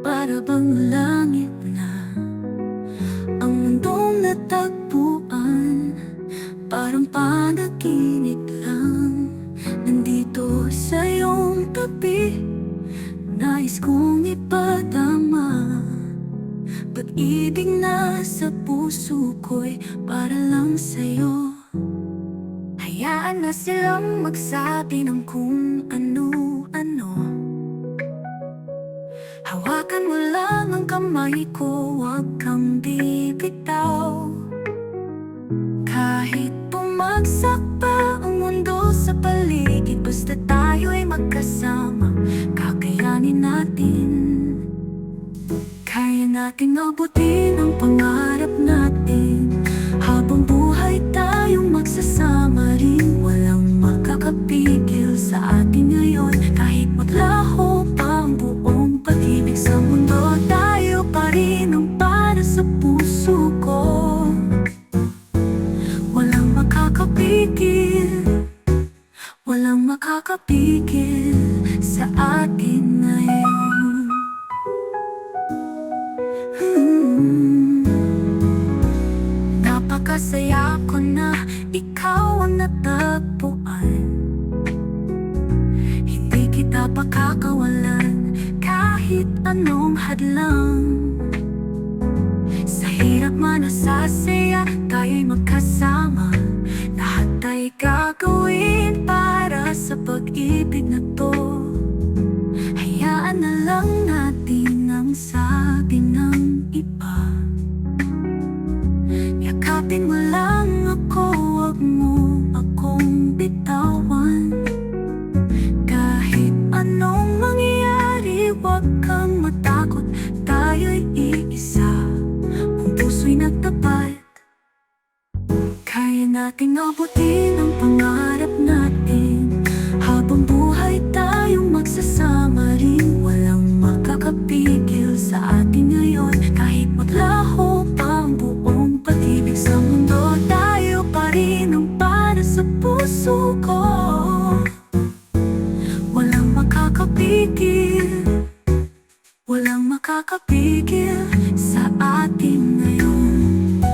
Para bang langit na Ang mundong natagpuan. Parang panaginip lang Nandito sa iyong tabi. Nais kong ipadama Pag-ibig na sa puso ko'y Para lang sa'yo? Hayaan na silang magsabi ng kung ano-ano Hawakan mo lang ang kamay ko, huwag kang bibitaw. Kahit bumagsak pa ang mundo sa paligid Basta tayo ay magkasama, kakayanin natin. Kaya natin abutin ang pangarap natin Walang makakapigil sa atin ngayon. Hmm. Napakasaya ko na ikaw ang natagpuan. Hindi kita pakakawalan kahit anong hadlang. Sa hirap man o sa saya tayo'y magkasama. Lahat ay gagawin sa pag-ibig na to. Hayaan na lang natin ang sabi ng iba. Yakapin mo lang ako, wag mo akong bitawan. Kahit anong mangyayari, wag kang matakot Tayo'y iisa, ang puso'y nagtapat Kaya nating abutin ang pangarap puso ko. Walang makakapigil. Walang makakapigil sa atin ngayon.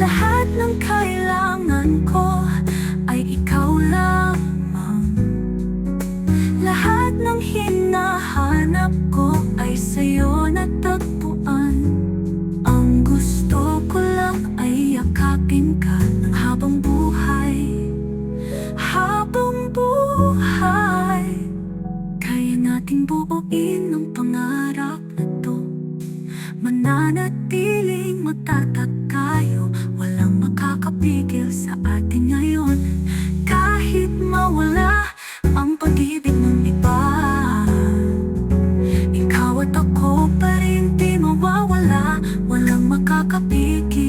Lahat ng kailangan ko ay ikaw lamang. Lahat ng hinahanap Tutuin ang pangarap na to. Mananatiling matatag tayo. Walang makakapigil sa atin ngayon. Kahit mawala ang pag-ibig ng iba Ikaw at ako pa rin di mawawala. Walang makakapigil